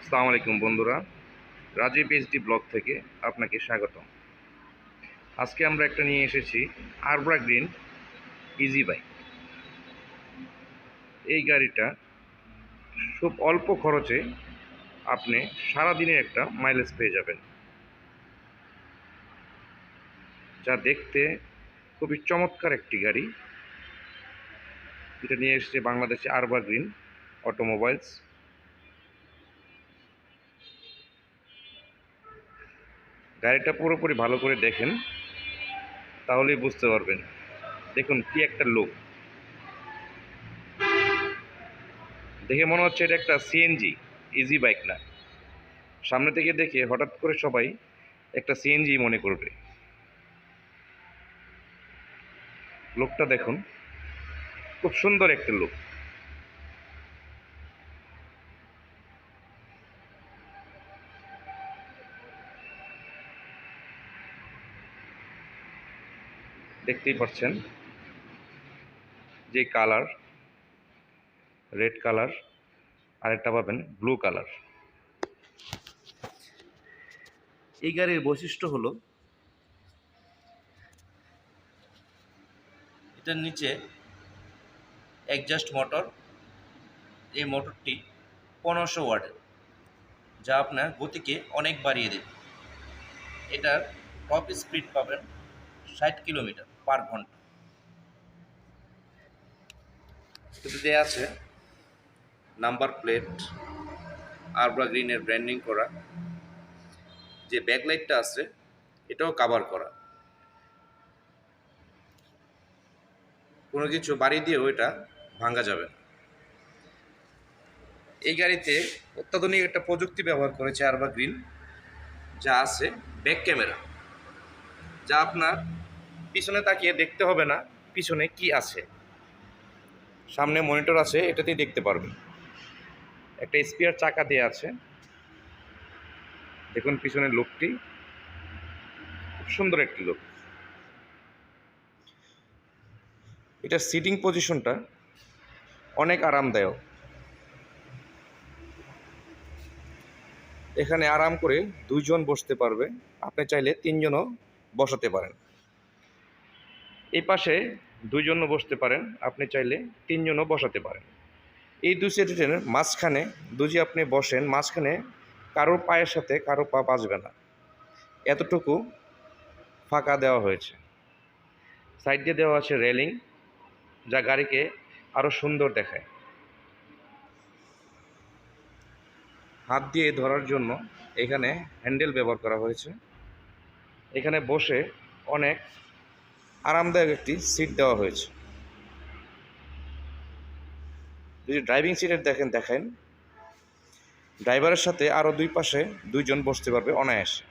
আসসালামু আলাইকুম বন্ধুরা। রাজীব এইচডি ব্লগ থেকে আপনাকে স্বাগতম। আজকে আমরা একটা নিয়ে এসেছি আরব্রা গ্রিন ইজি বাইক। এই গাড়িটা খুব অল্প খরচে আপনি সারাদিনের একটা মাইলেজ পেয়ে যাবেন। যা দেখতে খুবই চমৎকার একটি গাড়ি। এটা নিয়ে এসেছে বাংলাদেশে আরবা গ্রিন অটোমোবাইলস। গাড়িটা পুরোপুরি ভালো করে দেখেন, তাহলেই বুঝতে পারবেন। দেখুন কি একটা লোক দেখে মনে হচ্ছে এটা একটা সিএনজি ইজি বাইক না। সামনে থেকে দেখে হঠাৎ করে সবাই একটা সিএনজি মনে করবে। লোকটা দেখুন, খুব সুন্দর একটা লোক দেখতেই পাচ্ছেন যে কালার, রেড কালার, আরেকটা পাবেন ব্লু কালার। এই গাড়ির বৈশিষ্ট্য হলো, এটার নিচে একজাস্ট মোটর এই মোটরটি পনেরোশো ওয়ার্ডের যা আপনার গতিকে অনেক বাড়িয়ে দেবে। এটার টপ স্পিড পাবেন ষাট কিলোমিটার। পার ঘণ্টা। কিন্তু দেওয়া আছে, নাম্বার প্লেট, আরব্রা গ্রিনের ব্র্যান্ডিং করা। যে ব্যাকলাইটটা আছে, এটাও কাভার করা। কোনো কিছু বাড়ি দিয়েও এটা ভাঙা যাবে এই গাড়িতে অত্যাধুনিক একটা প্রযুক্তি ব্যবহার করেছে আরবা গ্রিন, যা আছে ব্যাক ক্যামেরা। যা আপনার পিছনে তাকিয়ে দেখতে হবে না, পিছনে কি আছে। সামনে মনিটর আছে, এটাতেই দেখতে পারবেন একটা স্পিয়ার চাকা দেওয়া আছে। দেখুন পিছনের লোকটি। খুব সুন্দর একটি লোক। এটার সিটিং পজিশনটা অনেক আরামদায়ক। এখানে আরাম করে দুইজন বসতে পারবে। আপনি চাইলে তিনজনও বসাতে পারেন। এই পাশে দুইজনও বসতে পারেন, আপনি চাইলে তিনজনও বসাতে পারেন। এই দুই সিটের মাঝখানে দুজি আপনি বসেন, মাঝখানে কারোর পায়ের সাথে কারও পা বাঁচবে না। এতটুকু ফাঁকা দেওয়া হয়েছে। সাইড দিয়ে দেওয়া আছে রেলিং, যা গাড়িকে আরও সুন্দর দেখায়। হাত দিয়ে ধরার জন্য এখানে হ্যান্ডেল ব্যবহার করা হয়েছে। এখানে বসে অনেক আরামদায়ক একটি সিট দেওয়া হয়েছে। যদি ড্রাইভিং সিটের দেখেন দেখেন। ড্রাইভারের সাথে আরও দুই পাশে দুইজন বসতে পারবে অনায়াসে।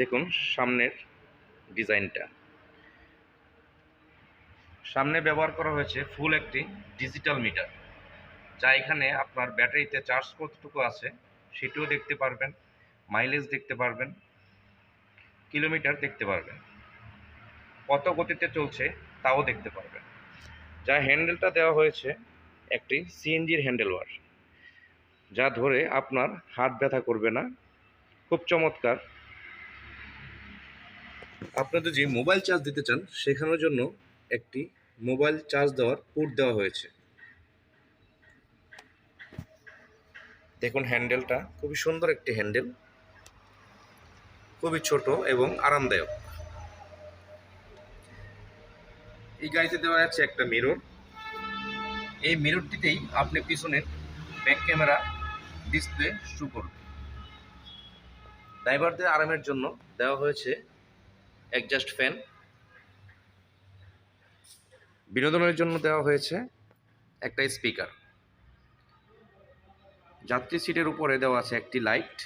দেখুন সামনের ডিজাইনটা। সামনে ব্যবহার করা হয়েছে ফুল একটি ডিজিটাল মিটার যা এখানে আপনার ব্যাটারিতে চার্জ কতটুকু আছে সেটিও দেখতে পারবেন মাইলেজ দেখতে পারবেন। কিলোমিটার দেখতে পারবেন। কত গতিতে চলছে তাও দেখতে পারবেন। যা হ্যান্ডেলটা দেওয়া হয়েছে একটি সিএনজির হ্যান্ডেলবার যা ধরে আপনার হাত ব্যথা করবে না। খুব চমৎকার। আপনাদের যে মোবাইল চার্জ দিতে চান শেখানোর জন্য একটি মোবাইল চার্জ দেওয়ার পুট দেওয়া হয়েছে। দেখুন হ্যান্ডেলটা, খুবই সুন্দর একটি হ্যান্ডেল। খুবই ছোট এবং আরামদায়ক। এই গাড়িতে দেওয়া আছে একটা মিরর এই মিররটিতেই আপনি পিছনের ব্যাক ক্যামেরা ডিসপ্লে শু করবে ড্রাইভারদের আরামের জন্য দেওয়া হয়েছে অ্যাডজাস্ট ফ্যান বিনোদনের জন্য দেওয়া হয়েছে একটা স্পিকার যাত্রী সিটের উপরে দেওয়া আছে একটি লাইট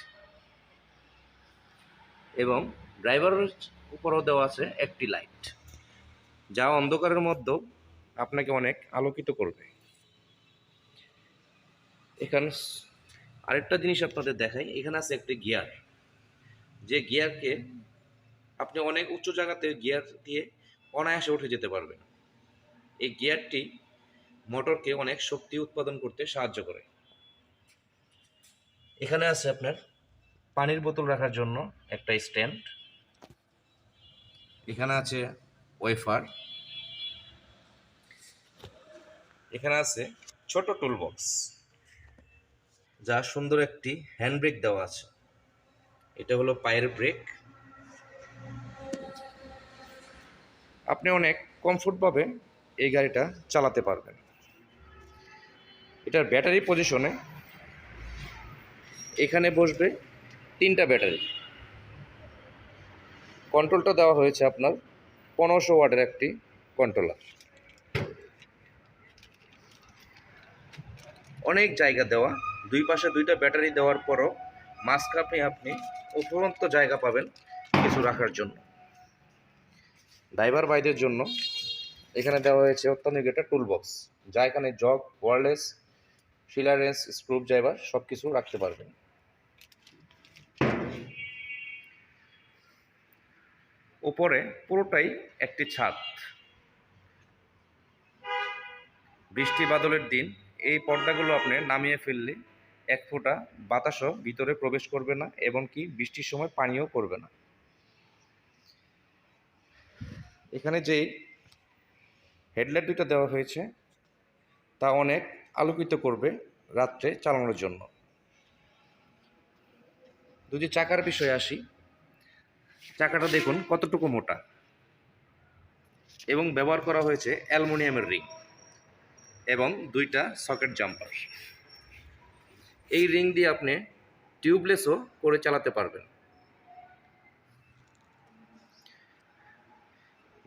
এবং ড্রাইভারের উপরেও দেওয়া আছে একটি লাইট। যা অন্ধকারের মধ্যেও আপনাকে অনেক আলোকিত করবে। এখানে আরেকটা জিনিস আপনাদের দেখাই। এখানে আছে একটি গিয়ার। যে গিয়ারকে আপনি অনেক উচ্চ জায়গাতে গিয়ার দিয়ে অনায়াসে উঠে যেতে পারবেন। এই গিয়ারটি মোটরকে অনেক শক্তি উৎপাদন করতে সাহায্য করে। এখানে আছে আপনার পানির বোতল রাখার জন্য একটা স্ট্যান্ড। এখানে আছে ওয়েফার। এখানে আছে ছোট টুল বক্স যা সুন্দর একটি হ্যান্ড ব্রেক দেওয়া আছে। এটা হলো পায়ের ব্রেক। আপনি অনেক কমফোর্টভাবে এই গাড়িটা চালাতে পারবেন। এটার ব্যাটারি পজিশনে এখানে বসবে তিনটা ব্যাটারি। কন্ট্রোলটা দেওয়া হয়েছে আপনার পনেরোশো ওয়াটের একটি কন্ট্রোলার। অনেক জায়গা দেওয়া, দুই পাশে দুইটা ব্যাটারি দেওয়ার পরও মাঝখানে আপনি উপরন্ত জায়গা পাবেন কিছু রাখার জন্য। ড্রাইভার বাইদের জন্য এখানে দেওয়া হয়েছে অত্যাধুনিক একটা টুল বক্স যা এখানে জগ ওয়ারলেস শিলারেন্স স্ক্রুপ ড্রাইভার সব কিছু রাখতে পারবেন। উপরে পুরোটাই একটি ছাদ। বৃষ্টি বাদলের দিন, এই পর্দাগুলো আপনি নামিয়ে ফেললে এক ফোঁটা বাতাসও ভিতরে প্রবেশ করবে না এবং কি বৃষ্টির সময় পানিও পড়বে না। এখানে যে হেডলাইট দুটো দেওয়া হয়েছে, তা অনেক আলোকিত করবে রাত্রে চালানোর জন্য। যদি চাকার বিষয়ে আসি। চাকাটা দেখুন কতটুকু মোটা। এবং ব্যবহার করা হয়েছে অ্যালুমিনিয়ামের রিং এবং দুইটা সকেট জাম্পার। এই রিং দিয়ে আপনি টিউবলেসও করে চালাতে পারবেন।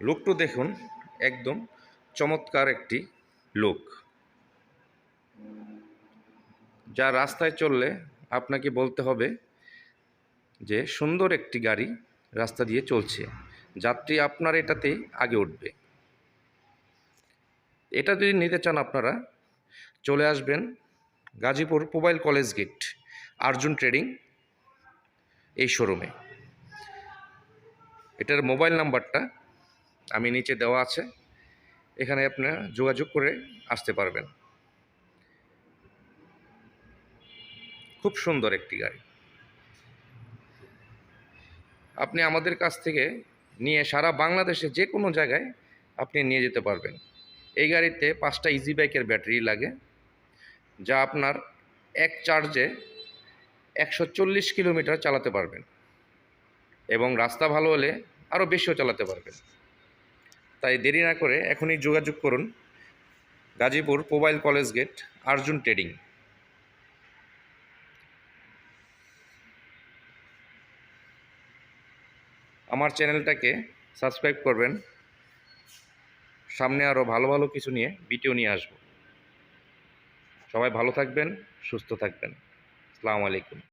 লুকটু দেখুন একদম চমৎকার একটি লুক। যা রাস্তায় চললে আপনাকে বলতে হবে যে সুন্দর একটি গাড়ি রাস্তা দিয়ে চলছে। যাত্রী আপনার এটাতে আগে উঠবে। এটা যদি নিতে চান আপনারা, চলে আসবেন Gazipur mobile college gate, Arjun trading, এই শোরুমে এটার মোবাইল নাম্বারটা আমি নিচে দেওয়া আছে। এখানে আপনারা যোগাযোগ করে আসতে পারবেন। খুব সুন্দর একটি গাড়ি। আপনি আমাদের কাছ থেকে নিয়ে সারা বাংলাদেশে যে কোনো জায়গায় আপনি নিয়ে যেতে পারবেন। এই গাড়িতে পাঁচটা ইজি বাইকের ব্যাটারি লাগে, যা আপনার এক চার্জে একশো চল্লিশ কিলোমিটার চালাতে পারবেন এবং রাস্তা ভালো হলে আরও বেশিও চালাতে পারবেন। তাই দেরি না করে এখনই যোগাযোগ করুন Gazipur mobile college gate, Arjun trading. আমার চ্যানেলটাকে সাবস্ক্রাইব করবেন। সামনে আরও ভালো ভালো কিছু নিয়ে ভিডিও নিয়ে আসব। সবাই ভালো থাকবেন, সুস্থ থাকবেন। আসসালামু আলাইকুম।